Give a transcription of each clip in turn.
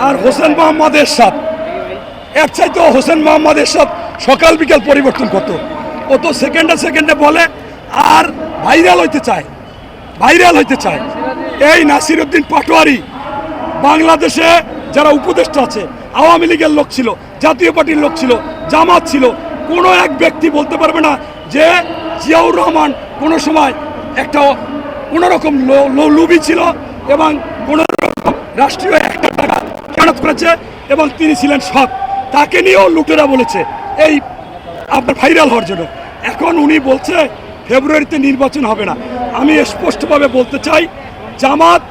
আর হোসেন মোহাম্মদ এরশাদ। এর চাইতেও হোসেন মোহাম্মদ এরশাদ সকাল বিকাল পরিবর্তন করতো। ও তো সেকেন্ডে সেকেন্ডে বলে, আর ভাইরাল হইতে চায়, ভাইরাল হইতে চায়। এই নাসির উদ্দিন পাটোয়ারি বাংলাদেশে যারা উপদেষ্টা আছে, আওয়ামী লীগের লোক ছিল, জাতীয় পার্টির লোক ছিল, জামাত ছিল, কোনো এক ব্যক্তি বলতে পারবে না যে জিয়াউর রহমান কোনো সময় একটা কোনো রকম লো- লো- লুবি ছিল এবং কোনো রকম রাষ্ট্রীয় একটা টাকা খেয়ানত করেছে এবং তিনি ছিলেন সৎ। তাকে নিয়েও লুটেরা বলেছে। এই আপনার ভাইরাল হওয়ার জন্য। এখন উনি বলছে, ফেব্রুয়ারিতে নির্বাচন হবে না। আমি স্পষ্টভাবে বলতে চাই, জামাত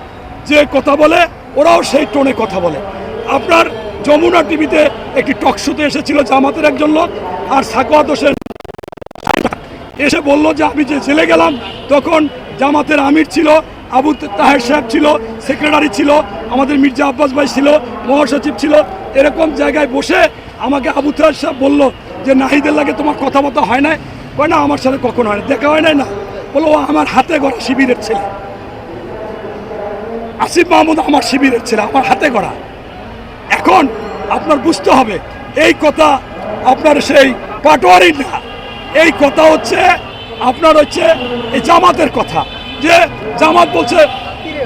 যে কথা বলে, ওরাও সেই টোনে কথা বলে। আপনার যমুনা টিভিতে একটি টক শোতে এসেছিল জামাতের একজন লোক আর সাকোয়াত হোসেন। এসে বলল যে, আমি যে জেলে গেলাম, তখন জামাতের আমির ছিল আবু তাহের সাহেব ছিল সেক্রেটারি ছিল, আমাদের মির্জা আব্বাস ভাই ছিল, মহাসচিব ছিল। এরকম জায়গায় বসে আমাকে আবু তাহের সাহেব বলল যে, নাহিদের লাগে তোমার কথা কথাবার্তা হয় না কয়, না, আমার সাথে কখনো হয় না দেখা হয় নাই না? বলো আমার হাতে গড়া শিবিরের ছেলে। আসিফ মাহমুদ আমার শিবিরের ছেলে, আমার হাতে গড়া। এখন আপনার বুঝতে হবে, এই কথা আপনার সেই পাটোয়ারি না। এই কথা হচ্ছে, আপনার হচ্ছে এই জামাতের কথা। যে জামাত বলছে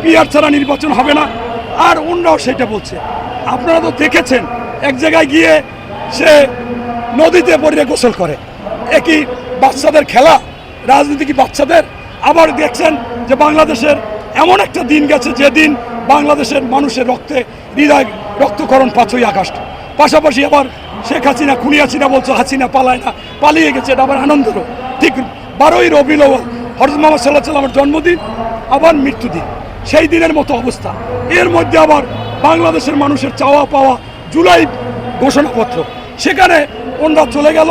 পিয়ার ছাড়া নির্বাচন হবে না, আর অন্যরাও সেটা বলছে। আপনারা তো দেখেছেন, এক জায়গায় গিয়ে সে নদীতে পড়ে গোসল করে। একই বাচ্চাদের খেলা? রাজনীতি কি বাচ্চাদের? আবার দেখছেন যে বাংলাদেশের এমন একটা দিন গেছে যেদিন বাংলাদেশের মানুষের রক্তে, হৃদয় রক্তকরণ পাঁচই আগস্ট। পাশাপাশি আবার শেখ হাসিনা, খুনি হাসিনা বলছো, হাসিনা পালায় না, পালিয়ে গেছে, এটা আবার আনন্দেরও ঠিক বারোই রবিউল হরজ মোহাম্মদ সাল্লাহ সাল্লামের জন্মদিন, আবার মৃত্যুদিন। সেই দিনের মতো অবস্থা। এর মধ্যে আবার বাংলাদেশের মানুষের চাওয়া পাওয়া জুলাই ঘোষণাপত্র। সেখানে ওনরা চলে গেল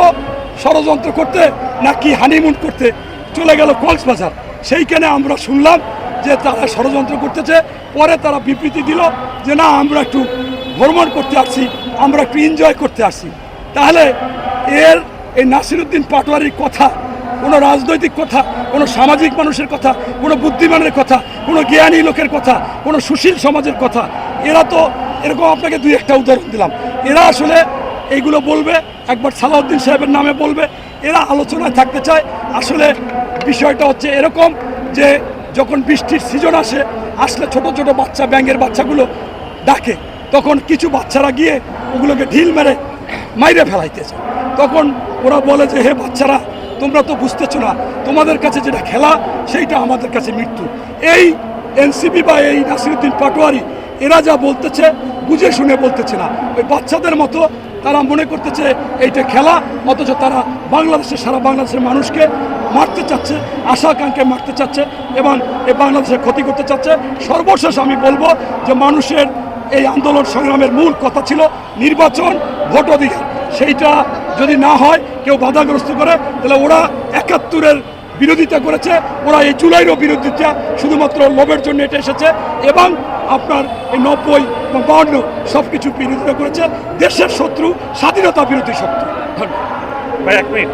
ষড়যন্ত্র করতে, নাকি হানিমুন করতে চলে গেল কক্সবাজার। সেইখানে আমরা শুনলাম যে তারা ষড়যন্ত্র করতেছে, পরে তারা বিবৃতি দিল যে না, আমরা একটু ভ্রমণ করতে আসছি, আমরা একটু এনজয় করতে আসছি। তাহলে এর, এই নাসিরুদ্দিন পাটোয়ারির কথা কোনো রাজনৈতিক কথা, কোনো সামাজিক মানুষের কথা, কোনো বুদ্ধিমানের কথা, কোনো জ্ঞানী লোকের কথা, কোনো সুশীল সমাজের কথা, এরা তো এরকম আপনাকে দুই একটা উদাহরণ দিলাম। এরা আসলে এইগুলো বলবে, একবার সালাউদ্দিন সাহেবের নামে বলবে, এরা আলোচনায় থাকতে চায়। আসলে বিষয়টা হচ্ছে এরকম যে, যখন বৃষ্টির সিজন আসে, আসলে ছোট ছোট বাচ্চা, ব্যাঙের বাচ্চাগুলো ডাকে, তখন কিছু বাচ্চারা গিয়ে ওগুলোকে ঢিল মেরে মাইরে ফেলাইতেছে তখন ওরা বলে যে, হে বাচ্চারা তোমরা তো বুঝতেছো না, তোমাদের কাছে যেটা খেলা, সেইটা আমাদের কাছে মৃত্যু। এই এনসিপি বা এই নাসিরুদ্দিন পাটোয়ারি, এরা যা বলতেছে, বুঝে শুনে বলতেছে না। ওই বাচ্চাদের মতো তারা মনে করতেছে এইটা খেলা, অথচ তারা বাংলাদেশের, সারা বাংলাদেশের মানুষকে মারতে চাচ্ছে, আশা আকাঙ্ক্ষে মারতে চাচ্ছে, এবং এ বাংলাদেশের ক্ষতি করতে চাচ্ছে। সর্বশেষ আমি বলব যে মানুষের এই আন্দোলন সংগ্রামের মূল কথা ছিল নির্বাচন ভোট অধিকার সেইটা যদি না হয়, কেউ বাধাগ্রস্ত করে, তাহলে ওরা একাত্তরের বিরোধিতা করেছে, ওরা এই জুলাইরও বিরোধিতা, শুধুমাত্র লোভের জন্য এটা এসেছে, এবং আপনার এই নব্বই বা বাউন্ন সব কিছু বিরোধিতা করেছে, দেশের শত্রু, স্বাধীনতা বিরোধী শত্রু। ধন্যবাদ। ভাই, এক মিনিট।